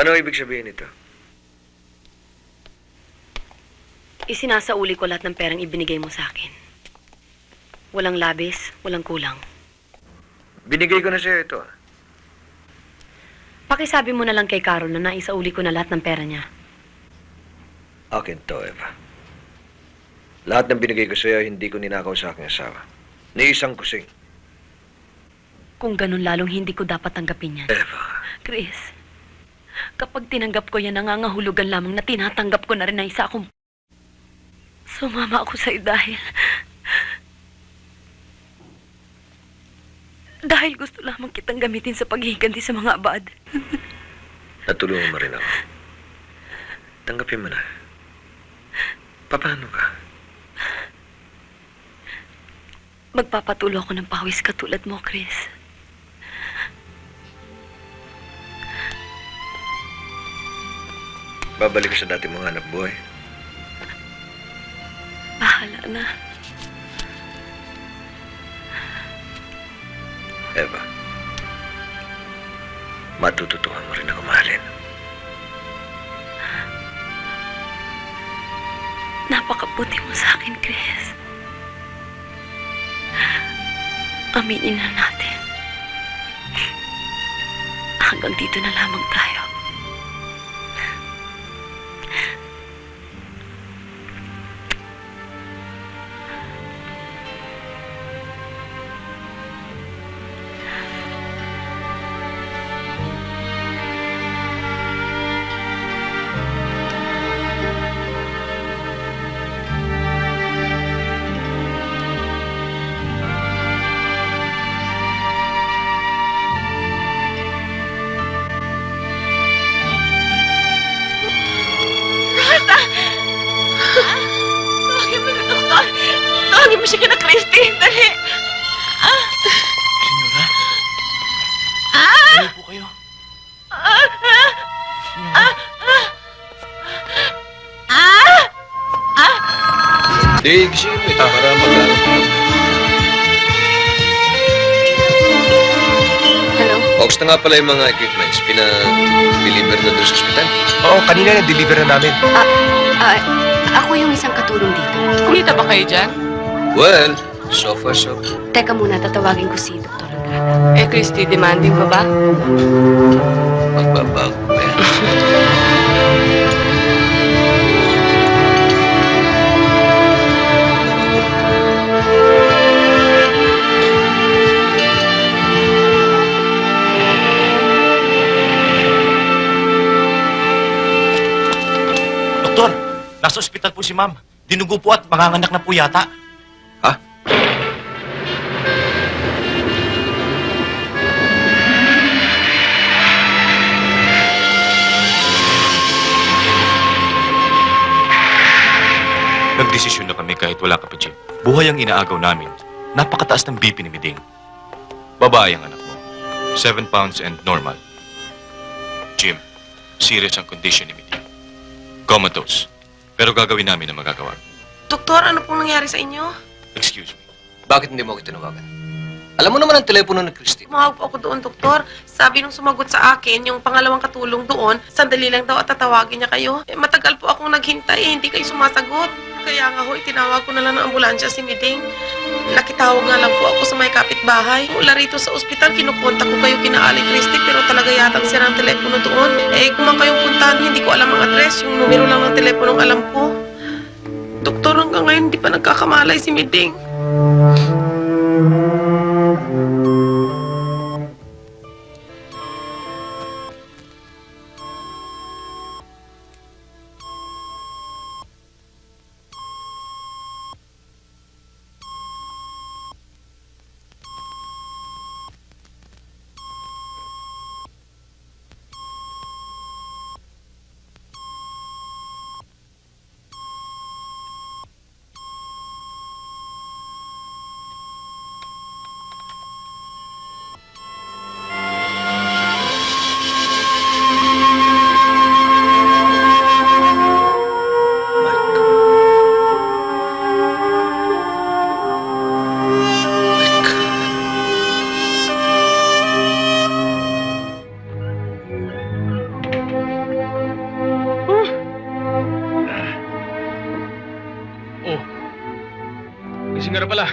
Ano ibig sabihin nito? Isinasauli ko lahat ng perang ibinigay mo sa akin. Walang labis, walang kulang. Binigay ko na sa'yo ito. ah. Pakisabi mo na lang kay Carol na naisauli ko na lahat ng pera niya. Akin to, Eva. Lahat ng binigay ko sa'yo, hindi ko ninakaw sa aking asawa. Ni isang kusing. Kung ganun lalong hindi ko dapat tanggapin yan. Eva, Chris, kapag tinanggap ko yan, nangangahulugan lamang na tinatanggap ko na rin na isa akong... Sumama ako sa'yo dahil... Dahil gusto lamang kitang gamitin sa paghihiganti sa mga abad. natulungan mo rin ako. Tanggapin mo na. Paano ka? Magpapatulo ako ng pawis katulad mo, Chris. Babalik ko sa dati mong hanap buhay. Bahala na. Eva, matututuhan mo rin ako mahalin. Napakabuti mo sa akin, Chris. Aminin na natin. Hanggang dito na lamang tayo. Christy. Dali. Senyora? Ah! Ano po kayo? Ah! Senyora? Ah! Di, gisingin mo ito para mag Hello? Ox na nga pala yung mga equipments. Pina-deliver na doon sa ospital. Oo, kanina na-deliver na namin. Ah, ako yung isang katulong dito. Kumita ba kayo dyan? Well, so far so good. Teka muna, tatawagin ko si Dr. Andrada. Eh, Christy, demanding pa ba? Magbabago pa yan. Doktor, nasa ospital po si ma'am. Dinugo po at manganganak na po yata. Nagdesisyon na kami kahit wala ka pa, Jim. Buhay ang inaagaw namin. Napakataas ng BP ni Miding. Babae ang anak mo. Seven pounds and normal. Jim, serious ang condition ni Miding. Comatose. Pero gagawin namin ang magagawa. Doktor, ano pong nangyari sa inyo? Excuse me. Bakit hindi mo ako tinawagan? Alam mo naman ang telepono ni Christine. Tumawag po ako doon, doktor. Sabi nung sumagot sa akin, yung pangalawang katulong doon, sandali lang daw at tatawagin niya kayo. Eh, matagal po akong naghintay, eh, hindi kayo sumasagot. Kaya nga ho, itinawag ko na lang ng ambulansya si Miding. Nakitawag nga lang po ako sa may kapitbahay. Mula rito sa ospital, kinukontak ko kayo kina Ali Christie, pero talaga yatang sira ang telepono doon. Eh, kung man kayong puntahan, hindi ko alam ang address. Yung numero lang ng telepono alam ko. Doktor, hanggang ngayon hindi pa nagkakamalay si Miding. Pala.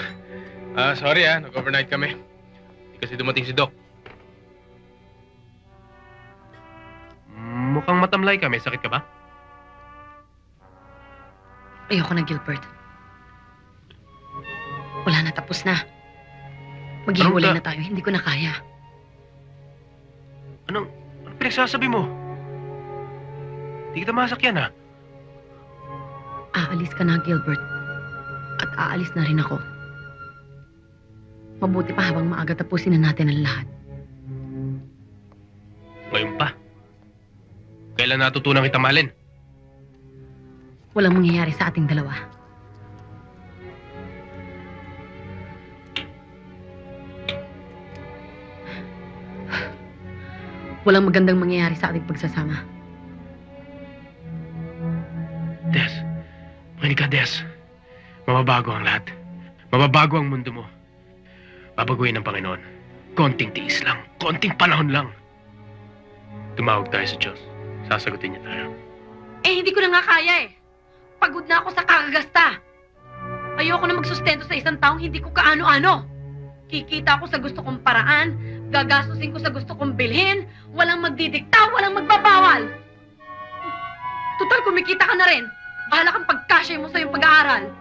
Ah, sorry ah, nag-overnight kami. Hindi kasi dumating si Doc. Mukhang matamlay ka. May sakit ka ba? Ayoko na, Gilbert. Wala na, tapos na. Maghihiwalay Anong na tayo, hindi ko na kaya. Anong, anong pinagsasabi mo? Hindi kita masakyan ah. Aalis ka na, Gilbert. At aalis na rin ako. Mabuti pa habang maaga tapusin na natin ang lahat. Ngayon pa. Kailan natutunan kita malin? Walang mangyayari sa ating dalawa. Walang magandang mangyayari sa ating pagsasama. Des, makinig ka, Des. Mababago ang lahat. Mababago ang mundo mo. Babaguhin ng Panginoon. Konting tiis lang. Konting panahon lang. Tumawag tayo sa Diyos. Sasagutin niya tayo. Eh, hindi ko na nga kaya eh. Pagod na ako sa kakagasta. Ayoko na magsustento sa isang taong hindi ko kaano-ano. Kikita ako sa gusto kong paraan, gagastusin ko sa gusto kong bilhin, walang magdidikta, walang magbabawal. Total, kumikita ka na rin. Bahala kang pagkasya mo sa iyong pag-aaral.